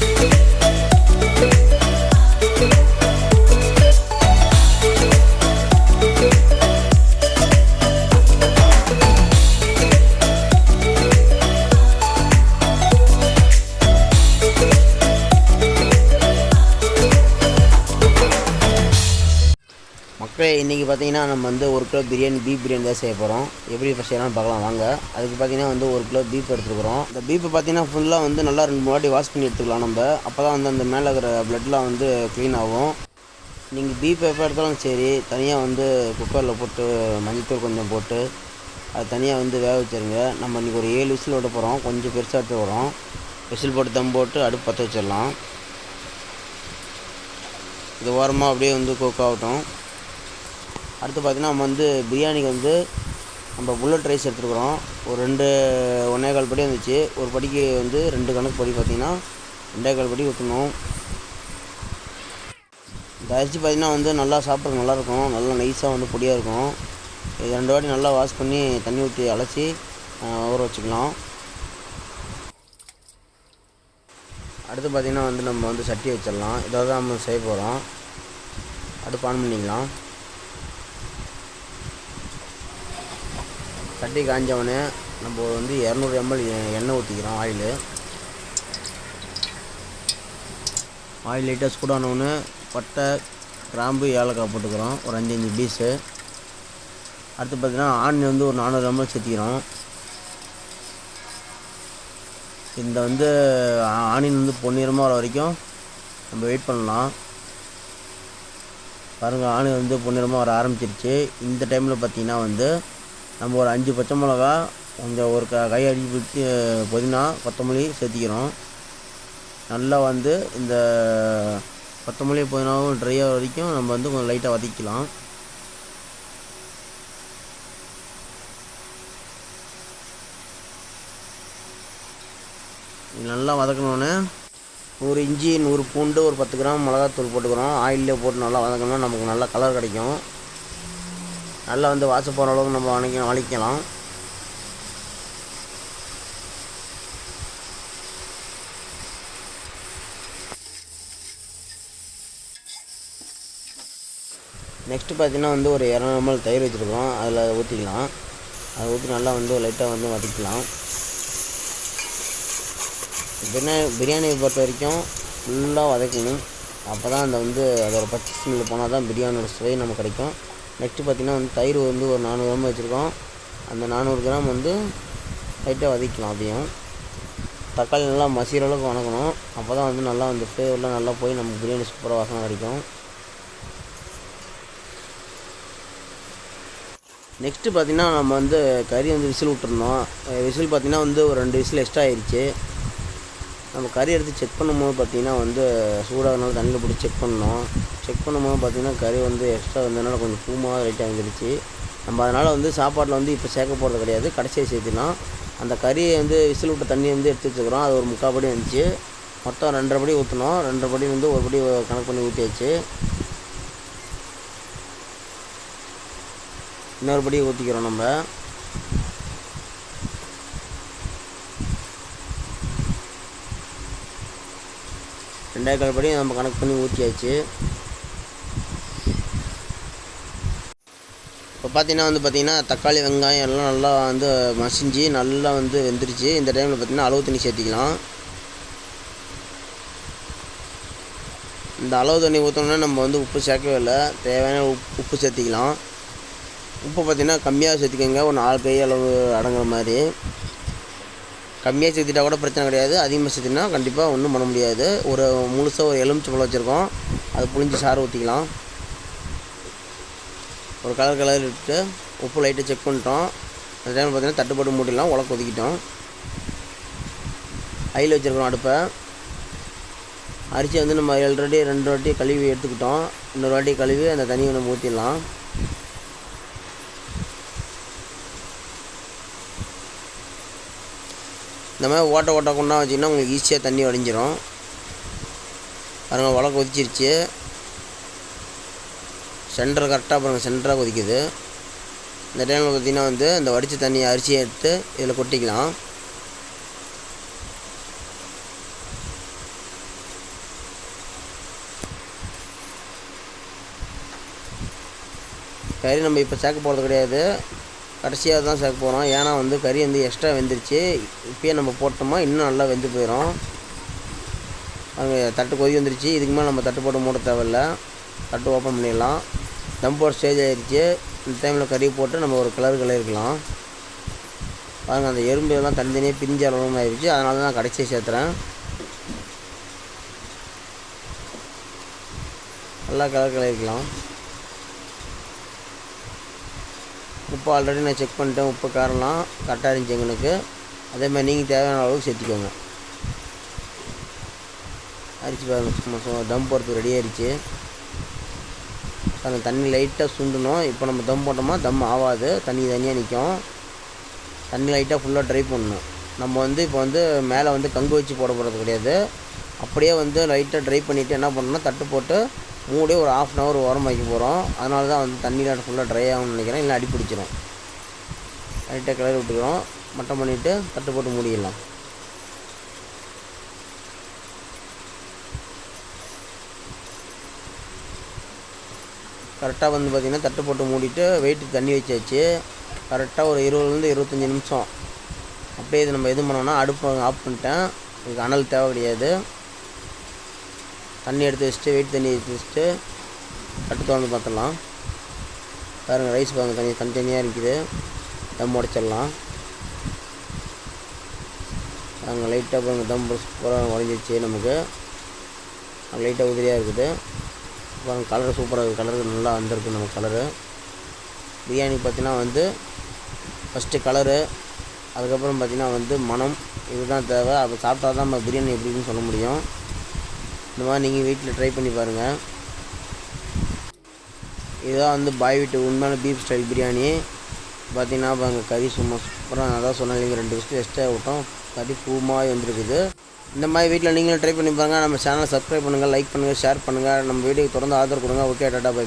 Thank இப்போ இன்றைக்கி பார்த்தீங்கன்னா நம்ம வந்து ஒரு கிலோ பிரியாணி பீஃப் பிரியாணி தான் செய்ய போகிறோம் எப்படி ஃபஸ்ட் செய்யலாம் பார்க்கலாம் வாங்க. அதுக்கு பார்த்தீங்கன்னா வந்து ஒரு கிலோ பீஃப் எடுத்துக்கிறோம் இந்த பீப்பை பார்த்தீங்கன்னா ஃபுல்லாக வந்து நல்லா ரெண்டு மூணு வாட்டி வாஷ் பண்ணி எடுத்துக்கலாம் நம்ம. அப்போ தான் வந்து அந்த மேலே இருக்கிற பிளட்லாம் வந்து க்ளீன் ஆகும். நீங்கள் பீஃப் எப்போ எடுத்தாலும் சரி தனியாக வந்து குக்கரில் போட்டு மஞ்சத்தூள் கொஞ்சம் போட்டு அது தனியாக வந்து வேக வச்சிருங்க. நம்ம இன்றைக்கி ஒரு ஏழு விசில் விட போகிறோம் கொஞ்சம் பெருசாக எடுத்து வரோம் விசில் போட்டு தம் போட்டு அடுப்பு பற்ற வச்சிடலாம். இது ஓரமாக அப்படியே வந்து குக் ஆகட்டும். அடுத்து பார்த்திங்கன்னா நம்ம வந்து பிரியாணிக்கு வந்து நம்ம புல்லட் ரைஸ் எடுத்துருக்குறோம். ஒரு ரெண்டு ஒன்றே கால் படி வந்துச்சு. ஒரு படிக்கு வந்து ரெண்டு கணக்கு படி பார்த்திங்கன்னா ரெண்டே கால் படி ஊற்றணும் இந்த அரிசி பார்த்திங்கன்னா வந்து நல்லா சாப்பிட்றது நல்லாயிருக்கும். நல்லா நைஸாக வந்து பொடியாக இருக்கும். இது ரெண்டு வாட்டி நல்லா வாஷ் பண்ணி தண்ணி ஊற்றி அலசி ஊற வச்சுக்கலாம். அடுத்து பார்த்திங்கன்னா வந்து நம்ம வந்து சட்டி வச்சிடலாம். இதாக தான் நம்ம செய்ய போகிறோம் அடுப்பு ஆன் பண்ணிக்கலாம். சட்டி காஞ்சவொடனே நம்ம வந்து இரநூறு எம்எல் எண்ணெய் ஊற்றிக்கிறோம் ஆயிலு ஆயில் லைட்டாக சூடானவுடனே பட்டை கிராம்பு ஏலக்காய் போட்டுக்கிறோம் ஒரு அஞ்சு அஞ்சு பீஸு அடுத்து பார்த்தீங்கன்னா ஆனியன் வந்து ஒரு நானூறு எம்எல் சேர்த்திக்கிறோம். இந்த வந்து ஆ- ஆனியன் வந்து பொன்னிறமாக வர வரைக்கும் நம்ம வெயிட் பண்ணலாம். பாருங்கள் ஆனியன் வந்து பொன்னிறமாக வர ஆரம்பிச்சிருச்சு. இந்த டைமில் பார்த்தீங்கன்னா வந்து நம்ம ஒரு அஞ்சு பச்சை மிளகா கொஞ்சம் ஒரு க கை அடி பிடிச்சி புதினா கொத்தமல்லி சேர்த்திக்கிறோம். நல்லா வந்து இந்த கொத்தமல்லி புதினாவும் ட்ரையாக வரைக்கும் நம்ம வந்து கொஞ்சம் லைட்டாக வதக்கிக்கலாம். நல்லா வதக்கணுன்னே ஒரு இஞ்சி நூறு பூண்டு ஒரு பத்து கிராம் மிளகாத்தூள் போட்டுக்கிறோம். ஆயிலே போட்டு நல்லா வதக்கணும்னா நமக்கு நல்லா கலர் கிடைக்கும். நல்லா வந்து வாச போகிற அளவுக்கு நம்ம வணக்கி வலிக்கலாம் நெக்ஸ்ட்டு பார்த்தீங்கன்னா வந்து ஒரு இரநூறு ml தயிர் வச்சுருக்கோம். அதில் ஊற்றிக்கலாம் அதை ஊற்றி நல்லா வந்து லைட்டாக வந்து வதக்கலாம். பிரியாணி பிரியாணியை பொறுத்த வரைக்கும் ஃபுல்லாக வதக்கணும். அப்போ தான் அந்த வந்து அதோட பச்சை ஸ்மெல் போனால் தான் பிரியாணியோட சுவை நமக்கு கிடைக்கும். நெக்ஸ்ட்டு பார்த்திங்கன்னா வந்து தயிர் வந்து ஒரு நானூறு கிராம் வச்சுருக்கோம். அந்த நானூறு கிராம் வந்து லைட்டாக வதக்கலாம் அதையும். தக்காளி நல்லா மசிகிற அளவுக்கு வதக்கணும் அப்போ தான் வந்து நல்லா வந்து ஃப்ளேவர்லாம் நல்லா போய் நமக்கு பிரியாணி சூப்பராக வாசனை கிடைக்கும் நெக்ஸ்ட்டு பார்த்திங்கன்னா நம்ம வந்து கறி வந்து விசில் விட்டுருந்தோம். விசில் பார்த்திங்கன்னா வந்து ஒரு ரெண்டு விசில் எக்ஸ்ட்ரா ஆயிடுச்சு நம்ம கறி எடுத்து செக் பண்ணும்போது பார்த்திங்கன்னா வந்து சூடாகனால தண்ணியில் போட்டு செக் பண்ணோம். செக் பண்ணும்போது பார்த்திங்கன்னா கறி வந்து எக்ஸ்ட்ரா வந்ததுனால கொஞ்சம் பூமாக லைட்டாக வந்துடுச்சு நம்ம அதனால் வந்து சாப்பாட்டில் வந்து இப்போ சேர்க்க போகிறது கிடையாது. கடைசியாக சேர்த்துனா அந்த கறியை வந்து விசில் விட்ட தண்ணி வந்து எடுத்து வச்சுக்கிறோம் அது ஒரு முக்கால் படி வந்துச்சு. மொத்தம் ரெண்டரை படி ஊற்றணும் ரெண்டரை படி வந்து ஒரு படி கணக்கு பண்ணி ஊற்றியாச்சு இன்னொரு படி ஊற்றிக்கிறோம் நம்ம. ரெண்டாயிரம் படி நம்ம கணக்கு பண்ணி ஊற்றியாச்சு இப்போ பார்த்தீங்கன்னா வந்து பார்த்தீங்கன்னா தக்காளி வெங்காயம் எல்லாம் நல்லா வந்து மசிஞ்சு நல்லா வந்து வெந்துருச்சு. இந்த டைமில் பார்த்தீங்கன்னா அளவு தண்ணி சேர்த்திக்கலாம். இந்த அளவு தண்ணி ஊற்றணுன்னா நம்ம வந்து உப்பு சேர்க்கவே இல்லை. தேவையான உப்பு உப்பு சேர்த்திக்கலாம். உப்பு பார்த்திங்கன்னா கம்மியாக சேர்த்துக்கோங்க. ஒரு நாலு கை அளவு அடங்குற மாதிரி. கம்மியாக சேர்த்திட்டா கூட பிரச்சனை கிடையாது. அதிகமாக சேர்த்தினா கண்டிப்பாக ஒன்றும் பண்ண முடியாது. ஒரு முழுசாக ஒரு எலுமிச்சம்பழம் வச்சுருக்கோம். அது புளிஞ்சு சாறு ஊற்றிக்கலாம் ஒரு கலர் கலர் இட்டு உப்பு லைட்டாக செக் பண்ணிட்டோம். அந்த டைம் பார்த்தீங்கன்னா தட்டுப்பாடு மூடிலாம் உலக்கு ஒதுக்கிட்டோம். ஐயில் வச்சுருக்கிறோம் அடுப்பை. அரிசி வந்து நம்ம ஆல்ரெடி ரெண்டு வாட்டி கழுவி எடுத்துக்கிட்டோம். இன்னொரு வாட்டி கழுவி அந்த தண்ணியை நம்ம ஊற்றிடலாம் இந்த மாதிரி ஓட்ட ஓட்ட கொண்டா வச்சிங்கன்னா உங்களுக்கு ஈஸியாக தண்ணி வடிஞ்சிரும். பாருங்கள் உலக கொதிச்சிருச்சு சென்டர் கரெக்டாக பாருங்கள் சென்டராக கொதிக்குது. இந்த டைமில் பார்த்தீங்கன்னா வந்து இந்த வடித்த தண்ணியை அரிசியை எடுத்து இதில் கொட்டிக்கலாம். கறி நம்ம இப்போ சேர்க்க போகிறது கிடையாது. கடைசியாக தான் சேர்க்க போகிறோம் ஏன்னா வந்து கறி வந்து எக்ஸ்ட்ரா வெந்துருச்சு. இப்போயே நம்ம போட்டோமா இன்னும் நல்லா வெந்து போயிடும் அங்கே தட்டு கொதி வந்துருச்சு. இதுக்கு மேலே நம்ம தட்டு போட்டு மூட தேவையில்லை. தட்டு ஓப்பன் பண்ணிடலாம். தம் போட ஸ்டேஜ் ஆயிடுச்சு இந்த டைமில் கறி போட்டு நம்ம ஒரு கலர் கிளறிக்கலாம் பாருங்கள் அந்த எறும்பு எல்லாம் தனித்தனியாக பிரிஞ்ச அளவு ஆயிடுச்சு அதனால தான் நான் கடைசியாக சேர்த்துறேன். நல்லா கலர் கிளறிக்கலாம் உப்பு ஆல்ரெடி நான் செக் பண்ணிட்டேன். உப்பு காரம்லாம் கரெக்டாக இருந்துச்சு எங்களுக்கு. அதே மாதிரி நீங்கள் தேவையான அளவுக்கு சேர்த்திக்கோங்க. அரிச்சு பாருங்க சும்மா சும்மா. தம் போடுறதுக்கு ரெடி ஆயிடுச்சு அந்த தண்ணி லைட்டாக சுண்டணும். இப்போ நம்ம தம் போட்டோமா தம் ஆகாது தண்ணி தனியாக நிற்கும் தண்ணி லைட்டாக ஃபுல்லாக ட்ரை பண்ணணும். நம்ம வந்து இப்போ வந்து மேலே வந்து கங்கு வச்சு போட போகிறது கிடையாது. அப்படியே வந்து லைட்டாக ட்ரை பண்ணிவிட்டு என்ன பண்ணணும்னா தட்டு போட்டு மூடி ஒரு ஆஃப் அன் ஹவர் ஓரம் வைக்க போகிறோம் அதனால தான் வந்து தண்ணியில் ஃபுல்லாக ட்ரை ஆகும்னு நினைக்கிறேன். இல்லை அடி பிடிச்சிரும் லைட்டாக கிளறி விட்டுக்கிறோம். மட்டம் பண்ணிவிட்டு தட்டு போட்டு மூடிடலாம். கரெக்டாக வந்து பார்த்திங்கன்னா தட்டு போட்டு மூடிட்டு வெயிட்டு தண்ணி வச்சாச்சு. கரெக்டாக ஒரு இருபதுலேருந்து இருபத்தஞ்சி நிமிஷம். அப்படியே இது நம்ம எது பண்ணோம்னா அடுப்பு ஆஃப் பண்ணிட்டேன். இதுக்கு அனல் தேவை கிடையாது தண்ணி எடுத்து வச்சுட்டு வெயிட் தண்ணி எடுத்து வச்சுட்டு தட்டு திறந்து பார்த்துடலாம். பாருங்கள் ரைஸ் பாருங்கள் தண்ணி தனித்தனியாக இருக்குது. தம் உடச்சிடலாம். நாங்கள் லைட்டாக பாருங்கள் தம் சூப்பராக உடஞ்சிச்சு நமக்கு. லைட்டாக உதிரியாக இருக்குது. பாருங்கள் கலர் சூப்பராக இருக்குது கலர் நல்லா வந்திருக்கு நம்ம கலரு பிரியாணி பார்த்தீங்கன்னா வந்து ஃபஸ்ட்டு கலரு அதுக்கப்புறம் பார்த்தீங்கன்னா வந்து மனம் இதுதான் தேவை. அதை சாப்பிட்டா தான் நம்ம பிரியாணி எப்படின்னு சொல்ல முடியும். இந்த மாதிரி நீங்கள் வீட்டில் ட்ரை பண்ணி பாருங்கள் இதுதான் வந்து பாய் வீட்டு உண்மையான பீஃப் ஸ்டைல் பிரியாணி பார்த்தீங்கன்னா பாருங்கள் கறி சும்மா சூப்பராக நான் தான் சொன்னேன் ரெண்டு விசிட்டு எக்ஸ்ட்ரா விட்டோம். கறி பூமாய் வந்துருக்குது. இந்த மாதிரி வீட்டில் நீங்களும் ட்ரை பண்ணி பாருங்கள் நம்ம சேனலை சப்ஸ்கிரைப் பண்ணுங்கள் லைக் பண்ணுங்கள் ஷேர் பண்ணுங்கள் நம்ம வீடியோக்கு தொடர்ந்து ஆதரவு கொடுங்க. Okay tata bye